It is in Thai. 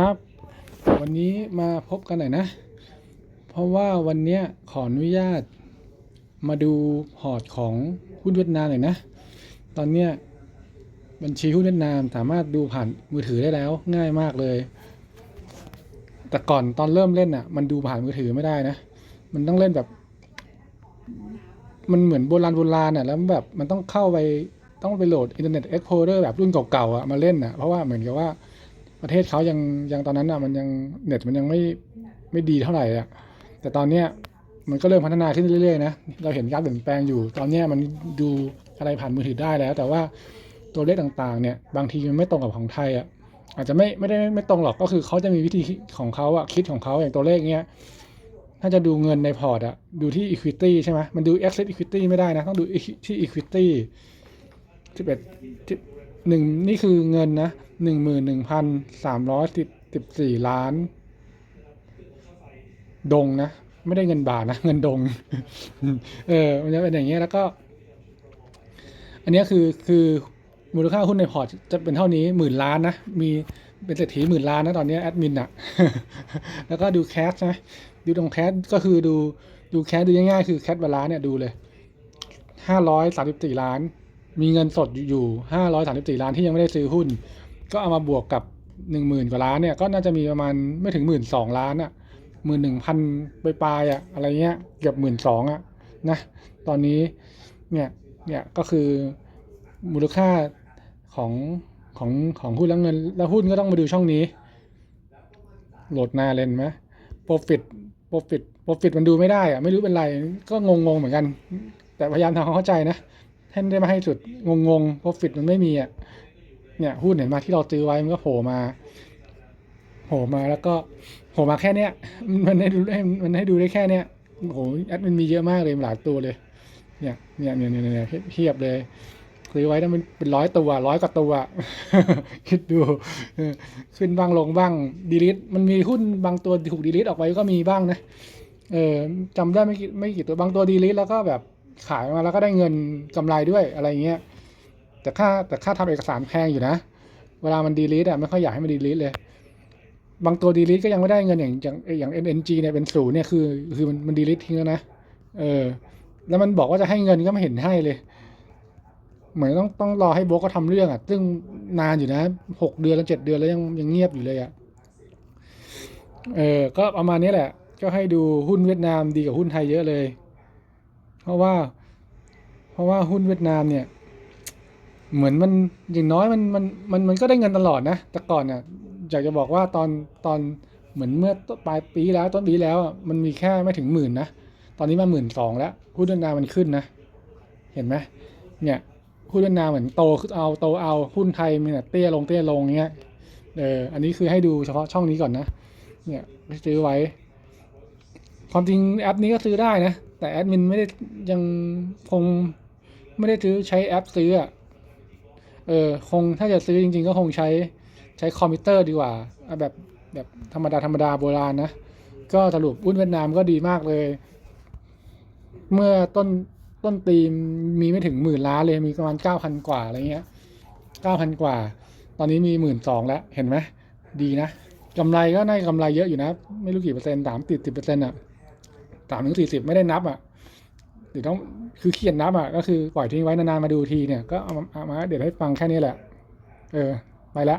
ครับ วันนี้มาพบกันหน่อยนะ เพราะว่าวันนี้ขออนุญาตมาดูพอร์ตของหุ้นเวียดนามหน่อยนะ ตอนเนี้ยบัญชีหุ้นเวียดนามสามารถดูผ่านมือถือได้แล้วง่ายมากเลย แต่ก่อนตอนเริ่มเล่นอะ มันดูผ่านมือถือไม่ได้นะ มันต้องเล่นแบบ มันเหมือนโบราณโบราณอะแล้วแบบมันต้องเข้าไปต้องไปโหลดอินเทอร์เน็ตเอ็กโพเแบบรุ่นเก่าๆอะมาเล่นอะเพราะว่าเหมือนกับว่า ประเทศเขายังยังตอนนั้นอะมันยังเน็ตมันยังไม่ไม่ดีเท่าไหร่อะแต่ตอนเนี้ยมันก็เริ่มพัฒนาขึ้นเรื่อยๆนะเราเห็นการเปลี่ยนแปลงอยู่ ตอนเนี้ยมันดูอะไรผ่านมือถือได้แล้ว แต่ว่าตัวเลขต่างๆ เนี่ย บางทีมันไม่ตรงกับของไทยอะอาจจะไม่ไม่ได้ไม่ตรงหรอกก็คือเขาจะมีวิธีของเขาอะคิดของเขาอย่างตัวเลขเนี้ยถ้าจะดูเงินในพอร์ตอะดูที่ equity ใช่ไหมมันดู exit equity ไม่ได้นะ ต้องดูที่ equity สิบเอ็ด หนึ่งนี่คือเงินนะหนึ่งหมื่นหนึ่งพันสามร้อยสิบสิบสี่ล้าน ดงนะ ไม่ได้เงินบาทนะ เงินดง เออ มันจะเป็นอย่างเงี้ยแล้วก็ อันนี้คือคือมูลค่าหุ้นในพอร์ตจะเป็นเท่านี้หมื่นล้านนะ มีเป็นเศรษฐีหมื่นล้านนะตอนนี้แอดมินอะแล้วก็ดูแคสนะ ดูตรงแคสก็คือดูดูแคสดูง่ายๆคือแคสบาลานเนี่ยดูเลยห้าร้อยสามสิบสี่ล้าน มีเงินสดอยู่ห้าร้อยสามสิบสี่ล้านที่ยังไม่ได้ซื้อหุ้น ก็เอามาบวกกับหนึ่งหมื่นกว่าล้านเนี่ยก็น่าจะมีประมาณไม่ถึงหมื่นสองล้านอะหมื่นหนึ่งพันปลายอะอะไรเงี้ยเกือบหมื่นสองอะนะตอนนี้เนี่ยเนี่ยก็คือมูลค่าของของของหุ้นแล้วเงิน แล้วหุ้นก็ต้องมาดูช่องนี้ โหลดหน้าเล่นไหม profit profit profit มันดูไม่ได้อะไม่รู้เป็นไร ก็งงๆเหมือนกัน แต่พยายามทำความเข้าใจนะ ท่านได้มาให้สุดงงๆ profit มันไม่มีอะ เนี่ยหุ้นเห็นมาที่เราซื้อไว้มันก็โผล่มา โผล่มาแล้วก็โผล่มาแค่เนี้ย มันให้ดูได้มันให้ดูได้แค่เนี้ยโอ้โหแอดมันมีเยอะมากเลยหลายตัวเลย เนี่ยเนี่ยเนี่ยเนี่ยเนี่ยเพียบเลยซื้อไว้ตั้งเป็นร้อยตัวร้อยกว่าตัวคิดดูขึ้นบ้างลงบ้างดีลิทมันมีหุ้นบางตัวถูกดีลิทออกไปก็มีบ้างนะเออจำได้ไม่กี่ไม่กี่ตัวบางตัวดีลิทแล้วก็แบบ ขายมาแล้วก็ได้เงินกำไรด้วยอะไรเงี้ยแต่ค่าแต่ค่าทำเอกสารแพงอยู่นะ เวลามันดีลิทอะไม่ค่อยอยากให้มันดีลิทเลย บางตัวดีลิทก็ยังไม่ได้เงินอย่างอย่างอย่าง NNG เนี่ยเป็นศูนย์เนี่ยคือคือมันมันดีลิททิ้งแล้วนะเออ แล้วมันบอกว่าจะให้เงินก็ไม่เห็นให้เลย เหมือนต้องต้องรอให้โบรกเขาทำเรื่องอะ ซึ่งนานอยู่นะหกเดือนแล้วเจ็ดเดือนแล้วยังยังเงียบอยู่เลยอะเออ ก็ประมาณนี้แหละ ก็ให้ดูหุ้นเวียดนามดีกว่าหุ้นไทยเยอะเลย เพราะว่า เพราะว่าหุ้นเวียดนามเนี่ย เหมือนมันอย่างน้อยมันมันมันมันก็ได้เงินตลอดนะ แต่ก่อนเนี่ยอยากจะบอกว่าตอนตอนเหมือนเมื่อปลายปีแล้วต้นปีแล้วมันมีแค่ไม่ถึงหมื่นนะ ตอนนี้มาหมื่นสองแล้วหุ้นเวียดนามมันขึ้นนะ เห็นไหมเนี่ยหุ้นเวียดนามเหมือนโตขึ้นเอาโตเอาหุ้นไทยมันเตี้ยลงเตี้ยลงเงี้ยเอออันนี้คือให้ดูเฉพาะช่องนี้ก่อนนะ เนี่ยซื้อไว้ ความจริงแอปนี้ก็ซื้อได้นะ แต่แอดมินไม่ได้ยังคงไม่ได้ซื้อใช้แอปซื้ออะเออคงถ้าจะซื้อจริง ๆ ก็คงใช้ใช้คอมพิวเตอร์ดีกว่าเอาแบบแบบธรรมดาธรรมดาโบราณนะ ก็สรุปหุ้นเวียดนามก็ดีมากเลย เมื่อต้นต้นปีมีไม่ถึงหมื่นล้านเลยมีประมาณเก้าพันกว่าอะไรเงี้ยเก้าพันกว่า ตอนนี้มีหมื่นสองแล้วเห็นไหมดีนะกำไรก็ได้กำไรเยอะอยู่นะ ไม่รู้กี่เปอร์เซ็นต์สามติดสิบเปอร์เซ็นต์อะ สามถึงสี่สิบไม่ได้นับอะเดี๋ยวต้องคือเขียนนับอะก็คือปล่อยทิ้งไว้นานๆมาดูทีเนี่ยก็เอามาเอามาเดี๋ยวให้ฟังแค่นี้แหละ เออ ไปละ